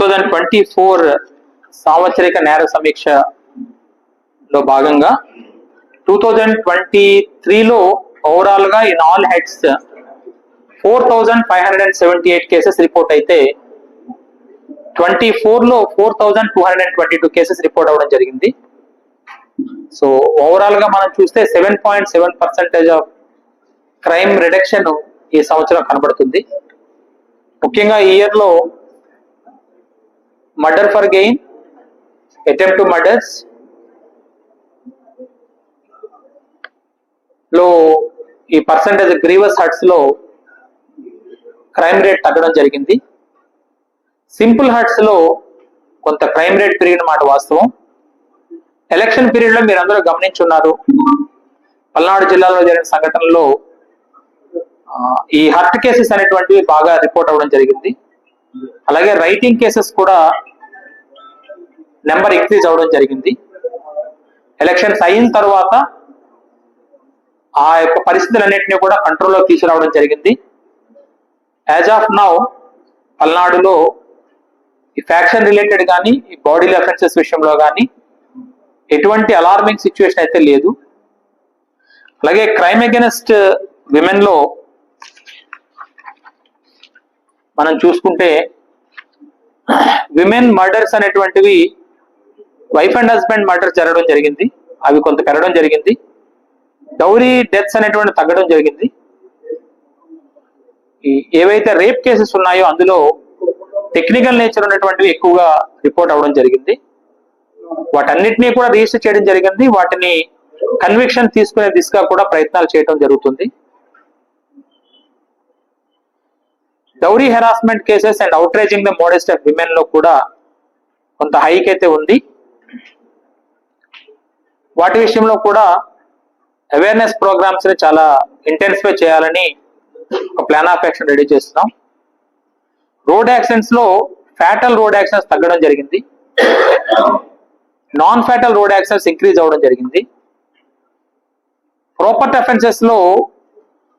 Thousand twenty four సాంవత్సరిక నేర సమీక్షలో భాగంగా టూ థౌజండ్ ట్వంటీ త్రీలో ఓవరాల్గా in all heads four thousand five hundred and seventy eight cases report అయితే ట్వంటీ ఫోర్లో four thousand two hundred and twenty two cases report అవ్వడం జరిగింది. So ఓవరాల్గా మనం చూస్తే seven point seven percentage of crime reduction ఈ సంవత్సరం కనబడుతుంది. ముఖ్యంగా ఈ ఇయర్లో murder for gain attempt to మర్డర్స్లో ఈ పర్సంటేజ్ గ్రీవస్ హర్ట్స్లో క్రైమ్ రేట్ తగ్గడం జరిగింది. సింపుల్ హర్ట్స్లో కొంత క్రైమ్ రేట్ పెరిగిన మాట వాస్తవం. ఎలక్షన్ పీరియడ్లో మీరు అందరూ గమనించున్నారు. పల్నాడు జిల్లాలో జరిగిన సంఘటనలో ఈ హర్ట్ కేసెస్ అనేటువంటివి బాగా రిపోర్ట్ అవ్వడం జరిగింది. అలాగే రైటింగ్ కేసెస్ కూడా నెంబర్ ఇంక్రీజ్ అవ్వడం జరిగింది. ఎలక్షన్స్ అయిన తర్వాత ఆ యొక్క పరిస్థితులన్నింటినీ కూడా కంట్రోల్లో తీసుకురావడం జరిగింది. యాజ్ ఆఫ్ నౌ పల్నాడులో ఈ ఫ్యాక్షన్ రిలేటెడ్ కానీ ఈ బాడీ అఫెన్సెస్ విషయంలో కానీ ఎటువంటి అలార్మింగ్ సిచ్యువేషన్ అయితే లేదు. అలాగే క్రైమ్ అగెనెస్ట్ విమెన్లో మనం చూసుకుంటే విమెన్ మర్డర్స్ అనేటువంటివి వైఫ్ అండ్ హస్బెండ్ మర్డర్ జరగడం జరిగింది. అవి కొంత పెరగడం జరిగింది. డౌరీ డెత్స్ అనేటువంటి తగ్గడం జరిగింది. ఈ ఏవైతే రేప్ కేసెస్ ఉన్నాయో అందులో టెక్నికల్ నేచర్ ఉన్నటువంటివి ఎక్కువగా రిపోర్ట్ అవ్వడం జరిగింది. వాటన్నిటినీ కూడా రిజిస్టర్ చేయడం జరిగింది. వాటిని కన్విక్షన్ తీసుకునే దిశగా కూడా ప్రయత్నాలు చేయడం జరుగుతుంది. Dowry harassment cases and outraging the modest of విమెన్లో కూడా కొంత హైక్ అయితే ఉంది. వాటి విషయంలో కూడా అవేర్నెస్ ప్రోగ్రామ్స్ని చాలా ఇంటెన్సిఫై చేయాలని ఒక ప్లాన్ ఆఫ్ యాక్షన్ రెడీ చేస్తున్నాం. రోడ్ యాక్సిడెంట్స్లో ఫ్యాటల్ రోడ్ యాక్సిడెంట్స్ తగ్గడం జరిగింది. Non fatal road accidents increase అవ్వడం జరిగింది. ప్రాపర్టీ అఫెన్సెస్లో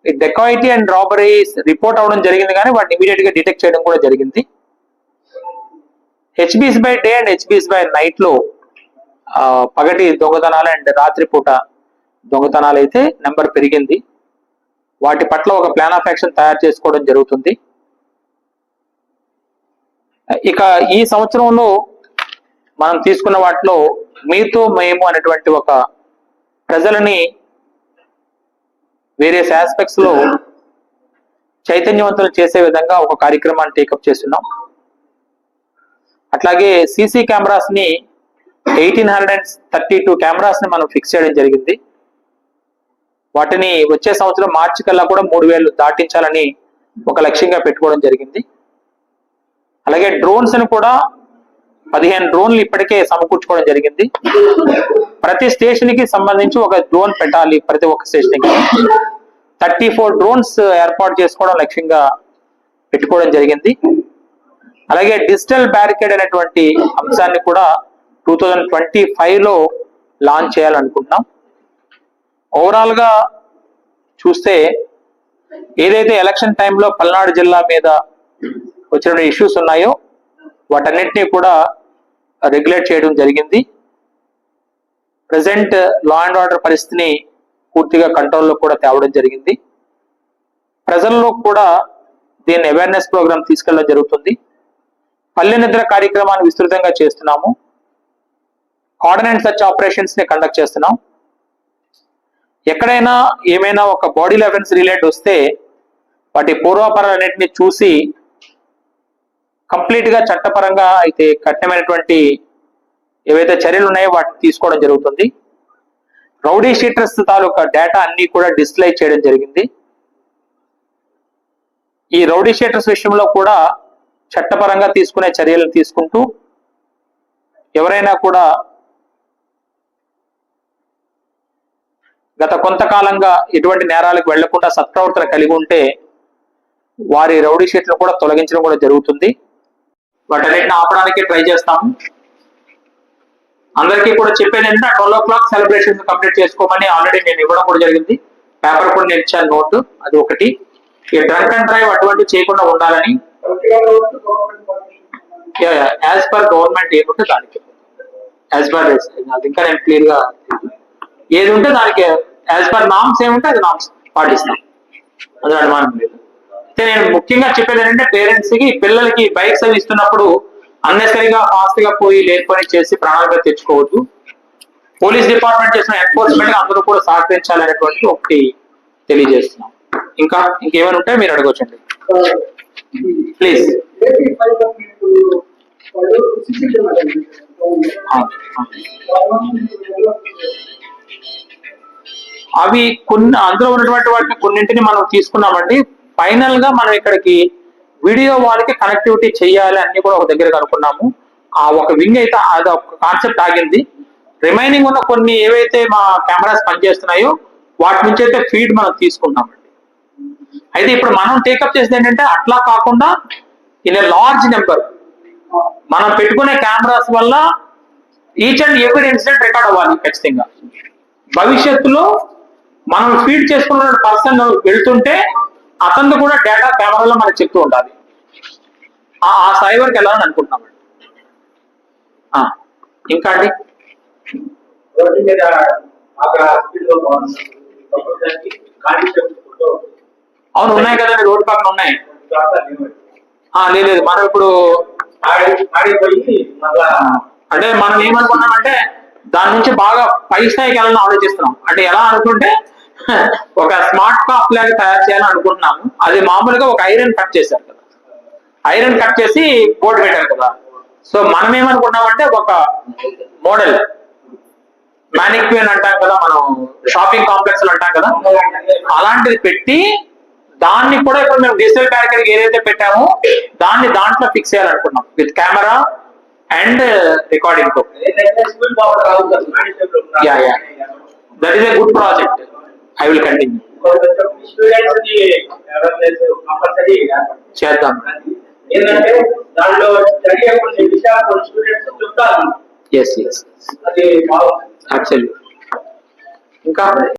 ఈ డెకాయిటీ అండ్ రాబరీస్ రిపోర్ట్ అవ్వడం జరిగింది కానీ వాటిని ఇమీడియట్గా డిటెక్ట్ చేయడం కూడా జరిగింది. HBs by day and HBs by నైట్లో పగటి దొంగతనాలు అండ్ రాత్రి పూట దొంగతనాలు అయితే నెంబర్ పెరిగింది. వాటి పట్ల ఒక ప్లాన్ ఆఫ్ యాక్షన్ తయారు చేసుకోవడం జరుగుతుంది. ఇక ఈ సంవత్సరంలో మనం తీసుకున్న వాటిలో మీతో మేము అనేటువంటి ఒక ప్రజలని వేరియస్ ఆస్పెక్ట్స్లో చైతన్యవంతులు చేసే విధంగా ఒక కార్యక్రమాన్ని టేకప్ చేస్తున్నాం. అట్లాగే సీసీ కెమెరాస్ని ఎయిటీన్ హండ్రెడ్ థర్టీ టూ కెమెరాస్ని మనం ఫిక్స్ చేయడం జరిగింది. వాటిని వచ్చే సంవత్సరం మార్చి కల్లా కూడా మూడు వేలు దాటించాలని ఒక లక్ష్యంగా పెట్టుకోవడం జరిగింది. అలాగే డ్రోన్స్ను కూడా పదిహేను డ్రోన్లు ఇప్పటికే సమకూర్చుకోవడం జరిగింది. ప్రతి స్టేషన్కి సంబంధించి ఒక డ్రోన్ పెట్టాలి ప్రతి ఒక్క స్టేషన్కి థర్టీ ఫోర్ డ్రోన్స్ ఏర్పాటు చేసుకోవడం లక్ష్యంగా పెట్టుకోవడం జరిగింది. అలాగే డిజిటల్ బ్యారికేడ్ అనేటువంటి అంశాన్ని కూడా టూ థౌజండ్ ట్వంటీ ఫైవ్లో లాంచ్ చేయాలనుకుంటున్నాం. ఓవరాల్గా చూస్తే ఏదైతే ఎలక్షన్ టైంలో పల్నాడు జిల్లా మీద వచ్చిన ఇష్యూస్ ఉన్నాయో వాటన్నిటినీ కూడా రెగ్యులేట్ చేయడం జరిగింది. ప్రజెంట్ లా అండ్ ఆర్డర్ పరిస్థితిని పూర్తిగా కంట్రోల్లో కూడా తేవడం జరిగింది. ప్రజల్లో కూడా దీన్ని అవేర్నెస్ ప్రోగ్రామ్ తీసుకెళ్ళడం జరుగుతుంది. పల్లె నిద్ర కార్యక్రమాన్ని విస్తృతంగా చేస్తున్నాము. కోఆర్డినేట్ సర్చ్ ఆపరేషన్స్ని కండక్ట్ చేస్తున్నాం. ఎక్కడైనా ఏమైనా ఒక బాడీ లెవెన్స్ రిలేట్ వస్తే వాటి పూర్వాపరాలన్నింటినీ చూసి కంప్లీట్గా చట్టపరంగా అయితే కఠినమైనటువంటి ఏవైతే చర్యలు ఉన్నాయో వాటిని తీసుకోవడం జరుగుతుంది. రౌడీ షీటర్స్ తాలూకా డేటా అన్ని కూడా డిస్ప్లే చేయడం జరిగింది. ఈ రౌడీ షీటర్స్ విషయంలో కూడా చట్టపరంగా తీసుకునే చర్యలను తీసుకుంటూ ఎవరైనా కూడా గత కొంతకాలంగా ఎటువంటి నేరాలకు వెళ్ళకుండా సత్ప్రవర్తన కలిగి ఉంటే వారి రౌడీ షీట్లు కూడా తొలగించడం కూడా జరుగుతుంది. వాటన్నిటిని ఆపడానికి ట్రై చేస్తాము అందరికీ కూడా చెప్పేది ఏంటంటే twelve o'clock celebration complete చేసుకోమని ఆల్రెడీ నేను ఇవ్వడం కూడా జరిగింది. పేపర్ కూడా నేను ఇచ్చాను నోట్ అది ఒకటి. ఈ డ్రంక్ అండ్ డ్రైవ్ అటువంటి చేయకుండా ఉండాలని. యాజ్ పర్ గవర్నమెంట్ ఏముంటే ఉంటే దానికి. యాజ్ పర్ అది ఇంకా నేను క్లియర్గా ఏది ఉంటే దానికి యాజ్ పర్ నామ్స్ ఏముంటే అది నామ్స్ పాటిస్తాం. అది అనుమానం లేదు అయితే నేను ముఖ్యంగా చెప్పేది ఏంటంటే పేరెంట్స్కి పిల్లలకి బైక్స్ అవి ఇస్తున్నప్పుడు అన్నెసరిగా ఫాస్ట్గా పోయి లేని చేసి ప్రణాళిక తెచ్చుకోవద్దు. పోలీస్ డిపార్ట్మెంట్ చేసిన ఎన్ఫోర్స్మెంట్ అందరూ కూడా సహకరించాలనేటువంటి ఒకటి తెలియజేస్తున్నాం. ఇంకా ఇంకేమైనా ఉంటే మీరు అడగొచ్చండి. ప్లీజ్ అవి కొన్ని అందులో ఉన్నటువంటి వాటిని కొన్నింటిని మనం తీసుకున్నామండి. ఫైనల్గా మనం ఇక్కడికి వీడియో వాళ్ళకి కనెక్టివిటీ చేయాలి అన్ని కూడా ఒక దగ్గర కనుక్కున్నాము. ఆ ఒక వింగ్ అయితే అది ఒక కాన్సెప్ట్ ఆగింది. రిమైనింగ్ ఉన్న కొన్ని ఏవైతే మా కెమెరాస్ పనిచేస్తున్నాయో వాటి నుంచి అయితే ఫీడ్ మనం తీసుకున్నామండి. అయితే ఇప్పుడు మనం టేకప్ చేసేది ఏంటంటే అట్లా కాకుండా ఇన్ ఏ లార్జ్ నెంబర్. మనం పెట్టుకునే కెమెరాస్ వల్ల each and every incident record అవ్వాలి ఖచ్చితంగా. భవిష్యత్తులో మనం ఫీడ్ చేసుకున్న పర్సన్ వెళ్తుంటే అతను కూడా డేటా కెమెరాలో మనకు చెప్తూ ఉండాలి. ఆ స్థాయి వరకు వెళ్ళాలని అనుకుంటున్నాం ఇంకా అండి? అవును ఉన్నాయి కదండి రోడ్డు పక్కన ఉన్నాయి. ఆ, లేదు లేదు మనం ఇప్పుడు ఆడిపోయి అంటే మనం ఏమనుకున్నామంటే దాని నుంచి బాగా పై స్థాయికి వెళ్ళాలని ఆలోచిస్తున్నాం. అంటే ఎలా అనుకుంటే ఒక స్మార్ట్ కాప్ లాగా తయారు చేయాలని అనుకుంటున్నాము. అది మామూలుగా ఒక ఐరన్ కట్ చేశారు కదా. ఐరన్ కట్ చేసి బోర్డు పెట్టారు కదా. సో మనం ఏమనుకున్నామంటే ఒక మోడల్ మ్యానిక్విన్ అంటాం కదా మనం షాపింగ్ కాంప్లెక్స్ అంటాం కదా. అలాంటిది పెట్టి దాన్ని కూడా ఇప్పుడు మేము డిజిటల్ ప్యాకెట్ ఏదైతే పెట్టామో దాన్ని దాంట్లో ఫిక్స్ చేయాలనుకున్నాం. With camera and రికార్డింగ్తో. That is a good project I will continue చేద్దాం. ఏంటంటే దాంట్లో కొన్ని విషయాలు కొన్ని స్టూడెంట్స్ ఎస్ ఎస్ అది అబ్సల్యూట్ ఇంకా?